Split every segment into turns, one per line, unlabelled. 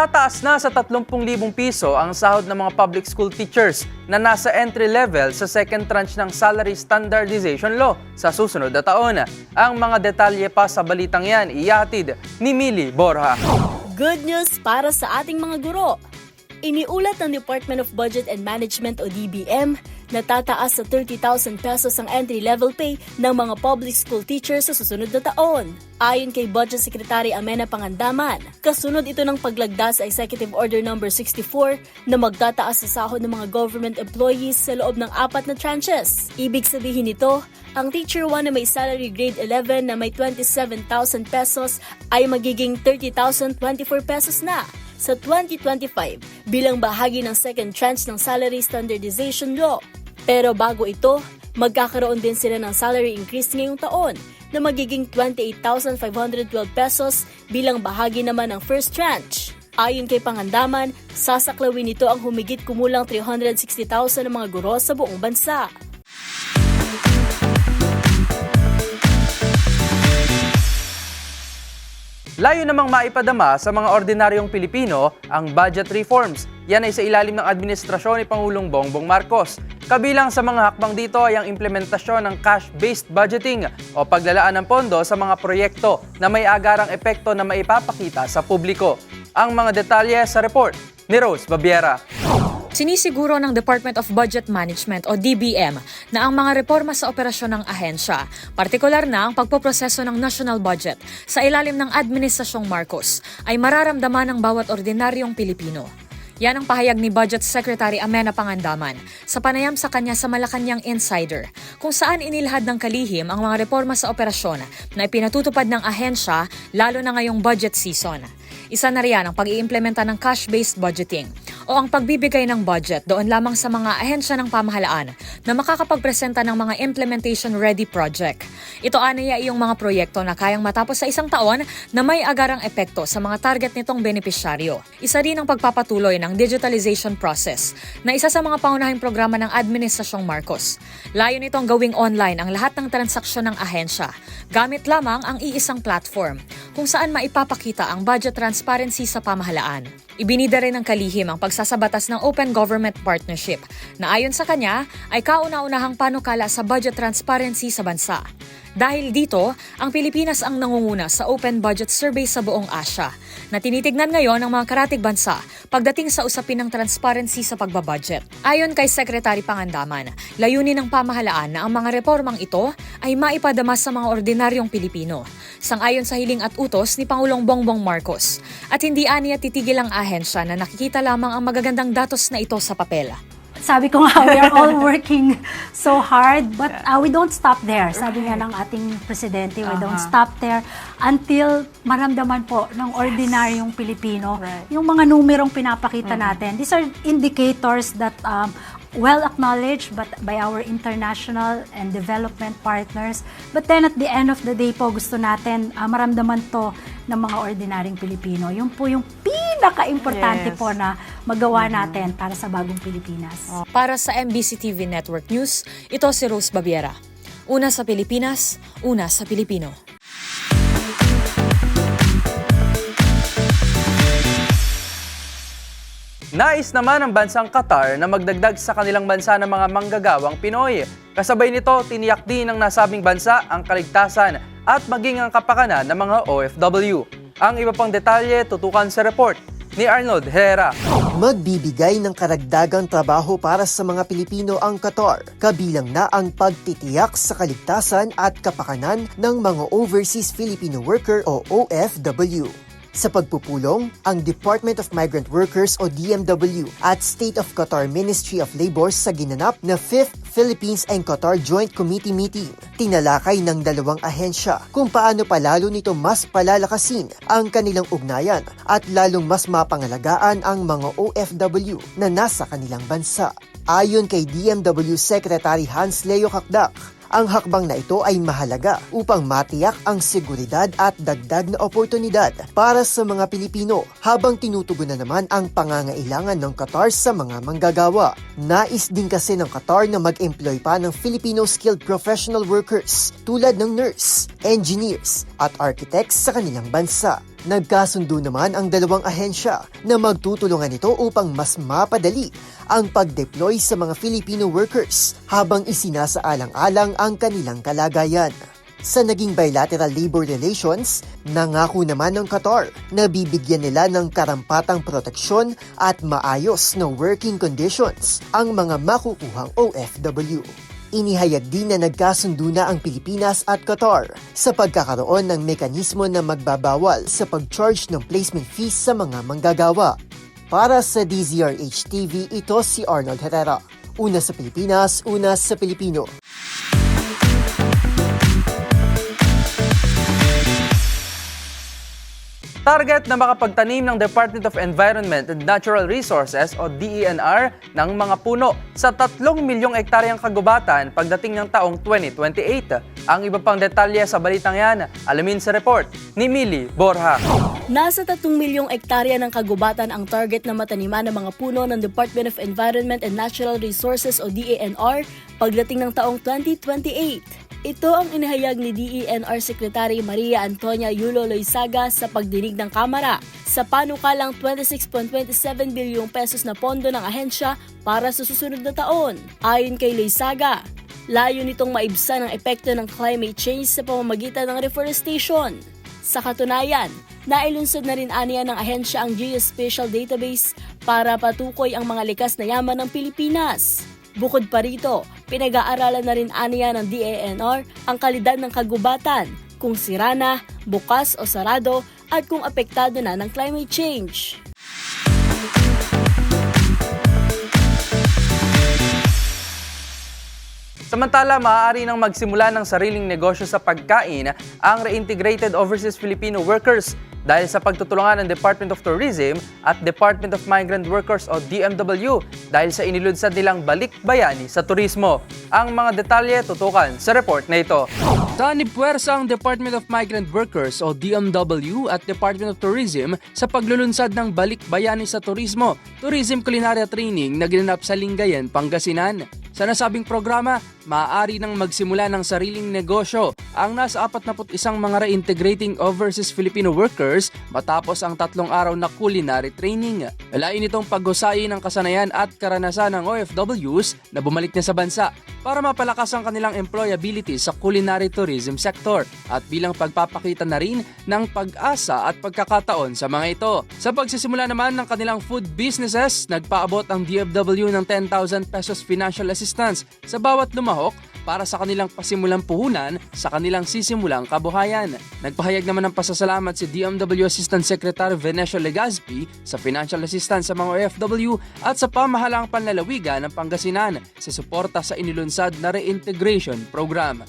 Tataas na sa 30,000 piso ang sahod ng mga public school teachers na nasa entry level sa second tranche ng Salary Standardization Law sa susunod na taon. Ang mga detalye pa sa balitang yan iatid ni Mili Borja.
Good news para sa ating mga guro. Iniulat ng Department of Budget and Management o DBM na tataas sa 30,000 pesos ang entry-level pay ng mga public school teachers sa susunod na taon. Ayon kay Budget Secretary Amena Pangandaman, kasunod ito ng paglagda sa Executive Order No. 64 na magtataas sa sahod ng mga government employees sa loob ng apat na tranches. Ibig sabihin nito, ang Teacher 1 na may salary grade 11 na may 27,000 pesos ay magiging 30,024 pesos na sa 2025 bilang bahagi ng second tranche ng Salary Standardization Law. Pero bago ito, magkakaroon din sila ng salary increase ngayong taon na magiging 28,512 pesos bilang bahagi naman ng first tranche. Ayon kay Pangandaman, sasaklawin nito ang humigit kumulang 360,000 ng mga guro sa buong bansa.
Layo namang maipadama sa mga ordinaryong Pilipino ang budget reforms. Yan ay sa ilalim ng administrasyon ni Pangulong Bongbong Marcos. Kabilang sa mga hakbang dito ay ang implementasyon ng cash-based budgeting o paglalaan ng pondo sa mga proyekto na may agarang epekto na maipapakita sa publiko. Ang mga detalye sa report ni Rose Babiera.
Sinisiguro ng Department of Budget Management o DBM na ang mga reforma sa operasyon ng ahensya, partikular na ang pagpoproseso ng national budget sa ilalim ng Administrasyong Marcos, ay mararamdaman ng bawat ordinaryong Pilipino. Yan ang pahayag ni Budget Secretary Amena Pangandaman sa panayam sa kanya sa Malacanang Insider, kung saan inilahad ng kalihim ang mga reforma sa operasyon na ipinatutupad ng ahensya lalo na ngayong budget season. Isa na riyan ang pag-iimplementa ng cash-based budgeting o ang pagbibigay ng budget doon lamang sa mga ahensya ng pamahalaan na makakapagpresenta ng mga implementation-ready project. Ito anaya iyong mga proyekto na kayang matapos sa isang taon na may agarang epekto sa mga target nitong benepisyaryo. Isa rin ang pagpapatuloy ng digitalization process na isa sa mga pangunahing programa ng Administrasyong Marcos. Layo nitong gawing online ang lahat ng transaksyon ng ahensya gamit lamang ang iisang platform kung saan maipapakita ang budget transparency sa pamahalaan. Ibinida rin ng kalihim ang pagsasabatas ng Open Government Partnership na ayon sa kanya ay kauna-unahang panukala sa budget transparency sa bansa. Dahil dito, ang Pilipinas ang nangunguna sa Open Budget Survey sa buong Asya na tinitignan ngayon ng mga karatig bansa pagdating sa usapin ng transparency sa pagbabudget. Ayon kay Secretary Pangandaman, layunin ng pamahalaan na ang mga reformang ito ay maipadama sa mga ordinaryong Pilipino. Sangayon sa hiling at utos ni Pangulong Bongbong Marcos. At hindi aniya titigil ang ahensya na nakikita lamang ang magagandang datos na ito sa papel.
Sabi ko nga, we are all working so hard, but uh, we don't stop there. Sabi nga ng ating presidente, we don't stop there until maramdaman po ng ordinaryong Pilipino yung mga numerong pinapakita natin. These are indicators that um, well acknowledged but by our international and development partners. But then at the end of the day po, gusto natin uh, maramdaman to ng mga ordinaryong Pilipino. Yung po yung pinaka-importante
Yes.
po na magawa natin para sa bagong Pilipinas.
Para sa MBC TV Network News, ito si Rose Babiera. Una sa Pilipinas, una sa Pilipino.
Nais naman ng bansang Qatar na magdagdag sa kanilang bansa ng mga manggagawang Pinoy. Kasabay nito, tiniyak din ng nasabing bansa ang kaligtasan at maging ang kapakanan ng mga OFW. Ang iba pang detalye tutukan sa report ni Arnold Herrera.
Magbibigay ng karagdagang trabaho para sa mga Pilipino ang Qatar, kabilang na ang pagtitiyak sa kaligtasan at kapakanan ng mga Overseas Filipino Worker o OFW. Sa pagpupulong, ang Department of Migrant Workers o DMW at State of Qatar Ministry of Labor sa ginanap na 5th Philippines and Qatar Joint Committee meeting. Tinalakay ng dalawang ahensya kung paano palalo nito mas palalakasin ang kanilang ugnayan at lalong mas mapangalagaan ang mga OFW na nasa kanilang bansa. Ayon kay DMW Secretary Hans Leo Kakdak, ang hakbang na ito ay mahalaga upang matiyak ang seguridad at dagdag na oportunidad para sa mga Pilipino habang tinutugunan naman ang pangangailangan ng Qatar sa mga manggagawa. Nais din kasi ng Qatar na mag-employ pa ng Filipino skilled professional workers tulad ng nurse, engineers at architects sa kanilang bansa. Nagkasundo naman ang dalawang ahensya na magtutulungan ito upang mas mapadali ang pag-deploy sa mga Filipino workers habang isinasaalang-alang ang kanilang kalagayan. Sa naging bilateral labor relations, nangako naman ng Qatar na bibigyan nila ng karampatang proteksyon at maayos na working conditions ang mga makukuhang OFW. Inihayag din na nagkasundo na ang Pilipinas at Qatar sa pagkakaroon ng mekanismo na magbabawal sa pag-charge ng placement fees sa mga manggagawa. Para sa DZRH TV, ito si Arnold Herrera. Una sa Pilipinas, una sa Pilipino.
Target na makapagtanim ng Department of Environment and Natural Resources o DENR ng mga puno sa 3 milyong ektaryang kagubatan pagdating ng taong 2028. Ang iba pang detalye sa balitang yan, alamin sa report ni Mili Borja.
Nasa 3 milyong ektarya ng kagubatan ang target na mataniman ng mga puno ng Department of Environment and Natural Resources o DENR pagdating ng taong 2028. Ito ang inihayag ni DENR Secretary Maria Antonia Yulo Loizaga sa pagdinig ng Kamara sa panukalang 26.27 bilyong pesos na pondo ng ahensya para sa susunod na taon. Ayon kay Loizaga, layo nitong maibsan ang epekto ng climate change sa pamamagitan ng reforestation. Sa katunayan, nailunsod na rin aniya ng ahensya ang Geospatial Database para patukoy ang mga likas na yaman ng Pilipinas. Bukod pa rito, pinag-aaralan na rin aniya ng DANR ang kalidad ng kagubatan, kung sira na, bukas o sarado, at kung apektado na ng climate change.
Samantala, maaari nang magsimula ng sariling negosyo sa pagkain ang Reintegrated Overseas Filipino Workers dahil sa pagtutulungan ng Department of Tourism at Department of Migrant Workers o DMW dahil sa inilunsad nilang balik bayani sa turismo. Ang mga detalye tutukan sa report na ito. Tanipwersa ang Department of Migrant Workers o DMW at Department of Tourism sa paglulunsad ng balik bayani sa turismo, Tourism Culinary Training na ginanap sa Lingayen, Pangasinan. Sa nasabing programa, maaari nang magsimula ng sariling negosyo ang nasa 41 mga reintegrating overseas Filipino workers matapos ang tatlong araw na culinary training. Lain itong paghusayin ng kasanayan at karanasan ng OFWs na bumalik na sa bansa para mapalakas ang kanilang employability sa culinary tourism sector at bilang pagpapakita na rin ng pag-asa at pagkakataon sa mga ito. Sa pagsisimula naman ng kanilang food businesses, nagpaabot ang DFW ng 10,000 pesos financial assistance sa bawat lumahok para sa kanilang pasimulang puhunan sa kanilang sisimulang kabuhayan. Nagpahayag naman ng pasasalamat si DMW Assistant Secretary Venecio Legazpi sa financial assistance sa mga OFW at sa pamahalaang panlalawigan ng Pangasinan sa suporta sa inilunsad na reintegration program.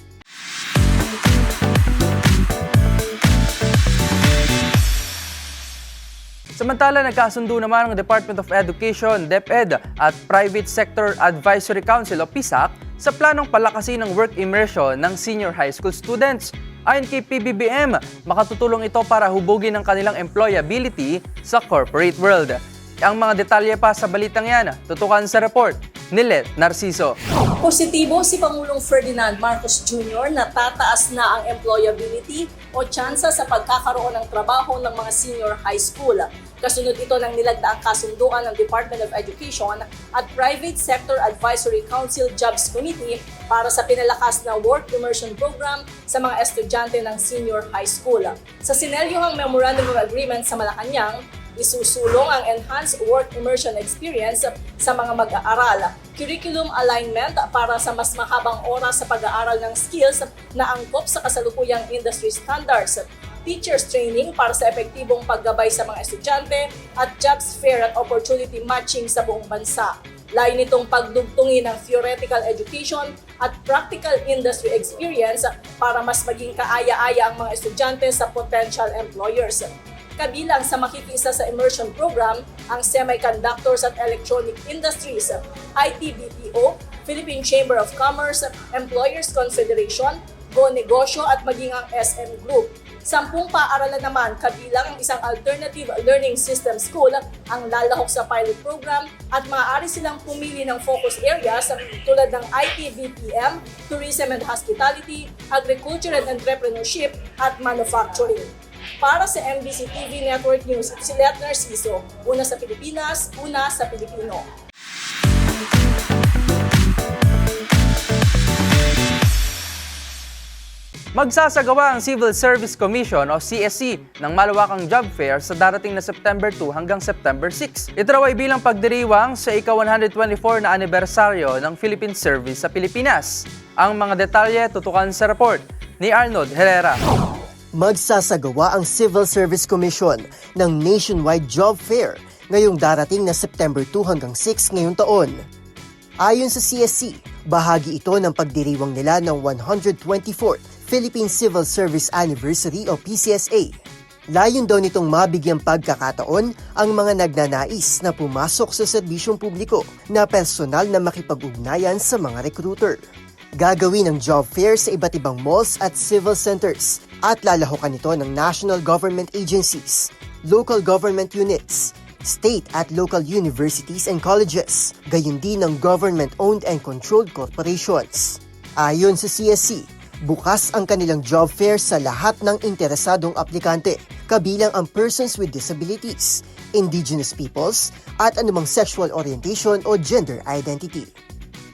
Samantala, nagkasundo naman ang Department of Education, DepEd at Private Sector Advisory Council o PISAC sa planong palakasin ng work immersion ng senior high school students. Ayon kay PBBM, makatutulong ito para hubugin ang kanilang employability sa corporate world. Ang mga detalye pa sa balitang yan, tutukan sa report Nilet Narciso.
Positibo si Pangulong Ferdinand Marcos Jr. na tataas na ang employability o tsansa sa pagkakaroon ng trabaho ng mga senior high school. Kasunod ito ng nilagdaang kasunduan ng Department of Education at Private Sector Advisory Council Jobs Committee para sa pinalakas na work immersion program sa mga estudyante ng senior high school. Sa sinelyohang Memorandum of Agreement sa Malacanang, isusulong ang enhanced work immersion experience sa mga mag-aaral, curriculum alignment para sa mas mahabang oras sa pag-aaral ng skills na angkop sa kasalukuyang industry standards, teachers training para sa epektibong paggabay sa mga estudyante at jobs fair at opportunity matching sa buong bansa. Layo nitong pagdugtungin ng theoretical education at practical industry experience para mas maging kaaya-aya ang mga estudyante sa potential employers. Kabilang sa makikisa sa immersion program ang semiconductors at electronic industries, ITBPO, Philippine Chamber of Commerce, Employers Confederation, Go Negosyo at maging ang SM Group. Sampung paaralan naman kabilang ang isang alternative learning system school ang lalahok sa pilot program at maaari silang pumili ng focus areas tulad ng IT BPM, Tourism and Hospitality, Agriculture and Entrepreneurship at Manufacturing. Para sa MBC TV Network News, si Let Narciso, una sa Pilipinas, una sa Pilipino.
Magsasagawa ang Civil Service Commission o CSC ng malawakang job fair sa darating na September 2 hanggang September 6. Ito raw ay bilang pagdiriwang sa ika-124 na anibersaryo ng Philippine Service sa Pilipinas. Ang mga detalye tutukan sa report ni Arnold Herrera.
Magsasagawa ang Civil Service Commission ng nationwide job fair ngayong darating na September 2 hanggang 6 ngayong taon. Ayon sa CSC, bahagi ito ng pagdiriwang nila ng 124th Philippine Civil Service Anniversary o PCSA. Layon daw nitong mabigyang pagkakataon ang mga nagnanais na pumasok sa serbisyong publiko na personal na makipag-ugnayan sa mga recruiter. Gagawin ang job fair sa iba't ibang malls at civil centers at lalahukan ito ng national government agencies, local government units, state at local universities and colleges, gayon din ng government-owned and controlled corporations. Ayon sa CSC, bukas ang kanilang job fair sa lahat ng interesadong aplikante, kabilang ang persons with disabilities, indigenous peoples, at anumang sexual orientation o gender identity.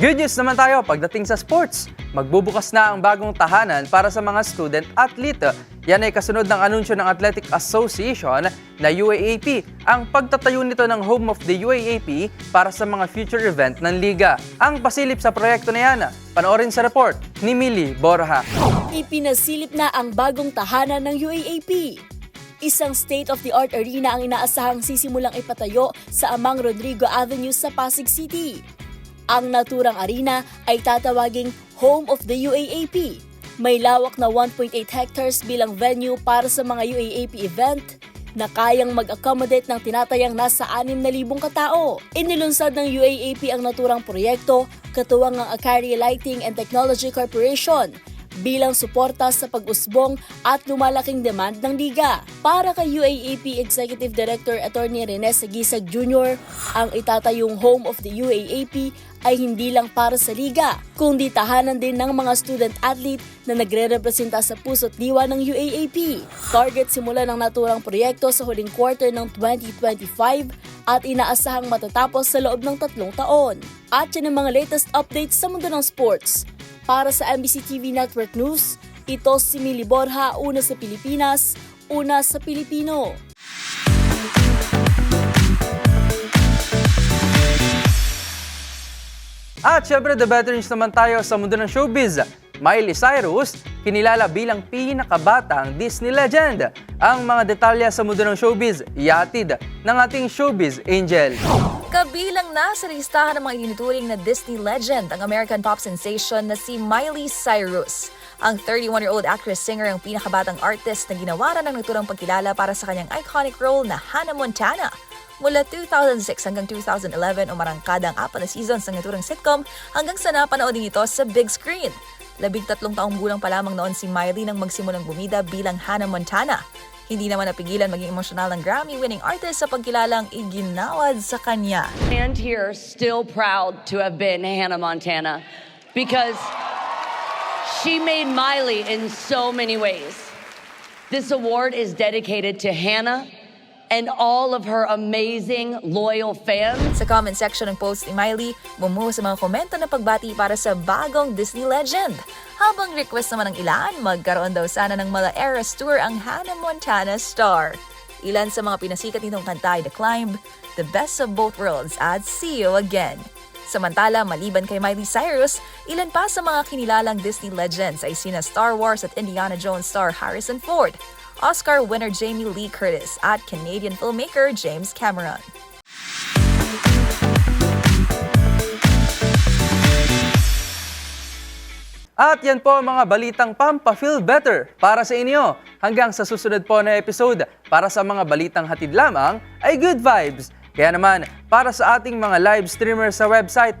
Good news naman tayo pagdating sa sports. Magbubukas na ang bagong tahanan para sa mga student athlete. Yan ay kasunod ng anunsyo ng Athletic Association na UAAP ang pagtatayo nito ng home of the UAAP para sa mga future event ng liga. Ang pasilip sa proyekto na yan, panoorin sa report ni Millie Borja.
Ipinasilip na ang bagong tahanan ng UAAP. Isang state-of-the-art arena ang inaasahang sisimulang ipatayo sa Amang Rodrigo Avenue sa Pasig City. Ang naturang arena ay tatawaging Home of the UAAP. May lawak na 1.8 hectares bilang venue para sa mga UAAP event na kayang mag-accommodate ng tinatayang nasa 6,000 katao. Inilunsad ng UAAP ang naturang proyekto katuwang ang Akari Lighting and Technology Corporation bilang suporta sa pag-usbong at lumalaking demand ng liga. Para kay UAAP Executive Director Attorney Rene Sagisag Jr., ang itatayong home of the UAAP ay hindi lang para sa liga, kundi tahanan din ng mga student-athlete na nagre-representa sa puso't diwa ng UAAP. Target simula ng naturang proyekto sa huling quarter ng 2025 at inaasahang matatapos sa loob ng tatlong taon. At yan ang mga latest updates sa mundo ng sports. Para sa MBC TV Network News, ito si Mili Borja, una sa Pilipinas, una sa Pilipino.
At syempre, the better news naman tayo sa mundo ng showbiz. Miley Cyrus, kinilala bilang pinakabatang Disney legend. Ang mga detalye sa mundo ng showbiz, iatid ng ating showbiz angel.
Kabilang na sa listahan ng mga inuturing na Disney legend ang American pop sensation na si Miley Cyrus. Ang 31-year-old actress-singer ang pinakabatang artist na ginawaran ng naturang pagkilala para sa kanyang iconic role na Hannah Montana. Mula 2006 hanggang 2011, umarangkada ang apat na seasons ng naturang sitcom hanggang sa napanood din ito sa big screen. Labing tatlong taong gulang pa lamang noon si Miley nang magsimulang bumida bilang Hannah Montana. Hindi naman napigilan maging emosyonal ng Grammy-winning artist sa pagkilalang iginawad sa kanya.
stand here still proud to have been Hannah Montana because she made Miley in so many ways. This award is dedicated to Hannah and all of her amazing, loyal fans.
Sa comment section ng post ni Miley, bumuhos sa mga komento na pagbati para sa bagong Disney legend. Habang request naman ng ilan, magkaroon daw sana ng mala Eras Tour ang Hannah Montana star. Ilan sa mga pinasikat nitong kanta ay The Climb, The Best of Both Worlds at See You Again. Samantala, maliban kay Miley Cyrus, ilan pa sa mga kinilalang Disney legends ay sina Star Wars at Indiana Jones star Harrison Ford, Oscar winner Jamie Lee Curtis at Canadian filmmaker James Cameron.
At yan po mga balitang Pampa Feel Better para sa inyo. Hanggang sa susunod po na episode, para sa mga balitang hatid lamang ay good vibes. Kaya naman, para sa ating mga live streamers sa website,